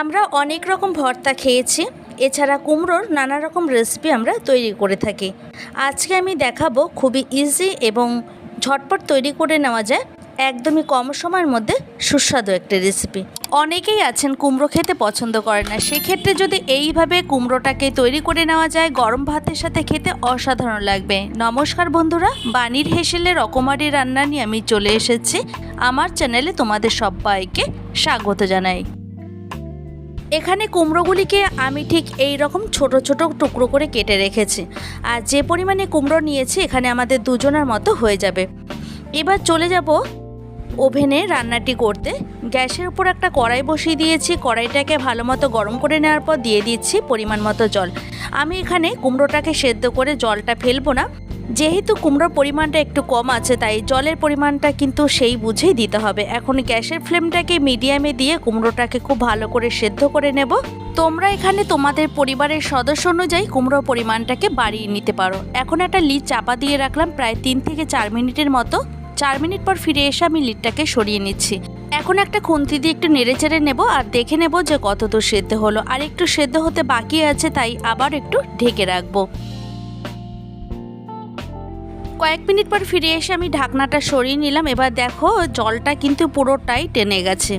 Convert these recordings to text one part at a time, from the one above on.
আমরা অনেক রকম ভর্তা খেয়েছি, এছাড়া কুমড়োর নানা রকম রেসিপি আমরা তৈরি করে থাকি। আজকে আমি দেখাবো খুবই ইজি এবং ঝটপট তৈরি করে নেওয়া যায়, একদমই কম সময়ের মধ্যে সুস্বাদু একটা রেসিপি অনেকেই আছেন কুমড়ো খেতে পছন্দ করে না, সেক্ষেত্রে যদি এইভাবে কুমড়োটাকে তৈরি করে নেওয়া যায়, গরম ভাতের সাথে খেতে অসাধারণ লাগবে। নমস্কার বন্ধুরা বাণীর হেসেলে রকমারি রান্না নিয়ে আমি চলে এসেছি। আমার চ্যানেলে তোমাদের সবাইকে স্বাগত জানাই। এখানে কুমড়োগুলিকে আমি ঠিক এই রকম ছোট ছোট টুকরো করে কেটে রেখেছি। আর যে পরিমাণে কুমড়ো নিয়েছি, এখানে আমাদের দুজনের মতো হয়ে যাবে। এবার চলে যাব ওভেনে রান্নাটি করতে। গ্যাসের উপর একটা কড়াই বসিয়ে দিয়েছি। কড়াইটাকে ভালো মতো গরম করে নেওয়ার পর দিয়ে দিচ্ছি পরিমাণ মতো জল। আমি এখানে কুমড়োটাকে সেদ্ধ করে জলটা ফেলব না। যেহেতু কুমড়োর পরিমাণটা একটু কম আছে, তাই জলের পরিমাণটা কিন্তু সেই বুঝেই দিতে হবে। এখন গ্যাসের ফ্লেমটাকে মিডিয়ামে দিয়ে কুমড়োটাকে খুব ভালো করে সেদ্ধ করে নেব। তোমরা এখানে তোমাদের পরিবারের সদস্য অনুযায়ী কুমড়োর পরিমাণটাকে বাড়িয়ে নিতে পারো। এখন একটা লিড চাপা দিয়ে রাখলাম প্রায় তিন থেকে চার মিনিটের মতো। চার মিনিট পর ফিরে এসে আমি লিডটাকে সরিয়ে নিচ্ছি। এখন একটা খুন্তি দিয়ে একটু নেড়ে চেড়ে নেব আর দেখে নেব যে কত দূর সেদ্ধ হলো। আর একটু সেদ্ধ হতে বাকি আছে, তাই আবার একটু ঢেকে রাখব। কয়েক মিনিট পর ফিরে এসে আমি ঢাকনাটা সরিয়ে নিলাম। এবার দেখো, জলটা কিন্তু পুরোটাই টেনে গেছে।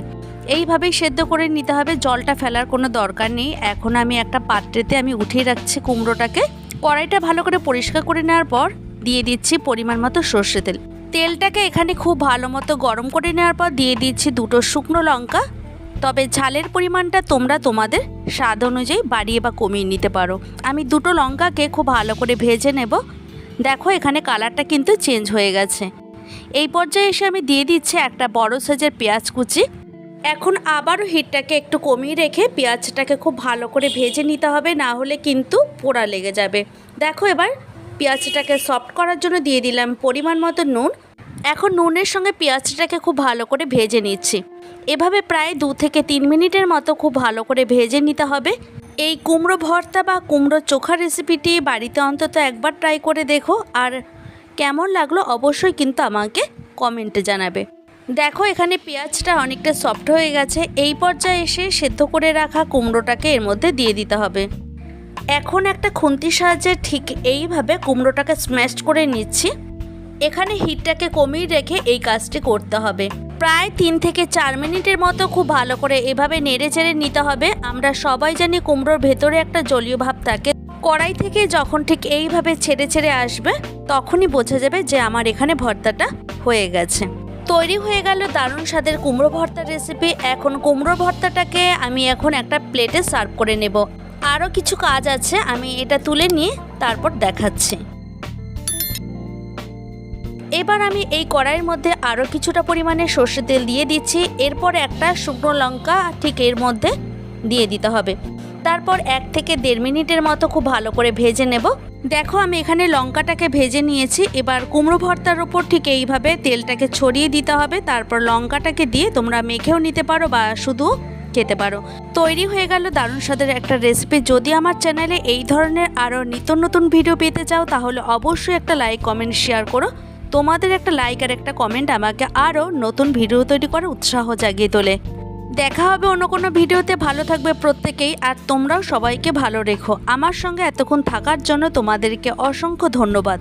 এইভাবেই সেদ্ধ করে নিতে হবে, জলটা ফেলার কোনো দরকার নেই। এখন আমি একটা পাত্রেতে আমি উঠিয়ে রাখছি কুমড়োটাকে। কড়াইটা ভালো করে পরিষ্কার করে নেওয়ার পর দিয়ে দিচ্ছি পরিমাণ মতো সর্ষে তেল। তেলটাকে এখানে খুব ভালো মতো গরম করে নেওয়ার পর দিয়ে দিচ্ছি দুটো শুকনো লঙ্কা। তবে ঝালের পরিমাণটা তোমরা তোমাদের স্বাদ অনুযায়ী বাড়িয়ে বা কমিয়ে নিতে পারো। আমি দুটো লঙ্কাকে খুব ভালো করে ভেজে নেব। দেখো, এখানে কালারটা কিন্তু চেঞ্জ হয়ে গেছে। এই পর্যায়ে এসে আমি দিয়ে দিচ্ছি একটা বড় সাইজের পেঁয়াজ কুচি। এখন আবারও হিটটাকে একটু কমিয়ে রেখে পেঁয়াজটাকে খুব ভালো করে ভেজে নিতে হবে, না হলে কিন্তু পোড়া লেগে যাবে। দেখো এবার পেঁয়াজটাকে সফট করার জন্য দিয়ে দিলাম পরিমাণ মতো নুন। এখন নুনের সঙ্গে পেঁয়াজটাকে খুব ভালো করে ভেজে নিচ্ছি। এভাবে প্রায় দু থেকে তিন মিনিটের মতো খুব ভালো করে ভেজে নিতে হবে। এই কুমড়ো ভর্তা বা কুমড়ো চোখা রেসিপিটি বাড়িতে অন্তত একবার ট্রাই করে দেখো। আর কেমন লাগল অবশ্যই কিন্তু আমাকে কমেন্টে জানাবে। দেখো, এখানে পেঁয়াজটা অনেকটা সফট হয়ে গেছে। এই পর্যায়ে এসে সেদ্ধ করে রাখা কুমড়োটাকে এর মধ্যে দিয়ে দিতে হবে। এখন একটা খুন্তির সাহায্যে ঠিক এইভাবে কুমড়োটাকে স্ম্যাশ করে নিচ্ছি। এখানে হিটটাকে কমিয়ে রেখে এই কাজটি করতে হবে। প্রায় তিন থেকে চার মিনিটের মতো খুব ভালো করে এভাবে নেড়ে চেড়ে নিতে হবে। আমরা সবাই জানি কুমড়োর ভেতরে একটা জলীয় ভাব থাকে। কড়াই থেকে যখন ঠিক এইভাবে ছেড়ে ছেড়ে আসবে, তখনই বোঝা যাবে যে আমার এখানে ভর্তাটা হয়ে গেছে। তৈরি হয়ে গেল দারুণ স্বাদের কুমড়ো ভর্তার রেসিপি এখন কুমড়ো ভর্তাটাকে আমি এখন একটা প্লেটে সার্ভ করে নেব। আরও কিছু কাজ আছে, আমি এটা তুলে নিয়ে তারপর দেখাচ্ছি। এবার আমি এই কড়াইয়ের মধ্যে আরও কিছুটা পরিমাণে সর্ষে তেল দিয়ে দিচ্ছি। এরপর একটা শুকনো লঙ্কা ঠিক এর মধ্যে দিয়ে দিতে হবে। তারপর এক থেকে দেড় মিনিটের মতো খুব ভালো করে ভেজে নেব। দেখো আমি এখানে লঙ্কাটাকে ভেজে নিয়েছি। এবার কুমড়ো ভর্তার ওপর ঠিক এইভাবে তেলটাকে ছড়িয়ে দিতে হবে। তারপর লঙ্কাটাকে দিয়ে তোমরা মেখেও নিতে পারো বা শুধু খেতে পারো। তৈরি হয়ে গেল দারুণ স্বাদের একটা রেসিপি যদি আমার চ্যানেলে এই ধরনের আরও নিত্য নতুন ভিডিও পেতে চাও, তাহলে অবশ্যই একটা লাইক কমেন্ট শেয়ার করো। তোমাদের একটা লাইক আর একটা কমেন্ট আমাকে আরও নতুন ভিডিও তৈরি করার উৎসাহ জাগিয়ে তোলে। দেখা হবে অন্য কোনো ভিডিওতে, ভালো থাকবে প্রত্যেকেই, আর তোমরাও সবাইকে ভালো রেখো। আমার সঙ্গে এতক্ষণ থাকার জন্য তোমাদেরকে অসংখ্য ধন্যবাদ।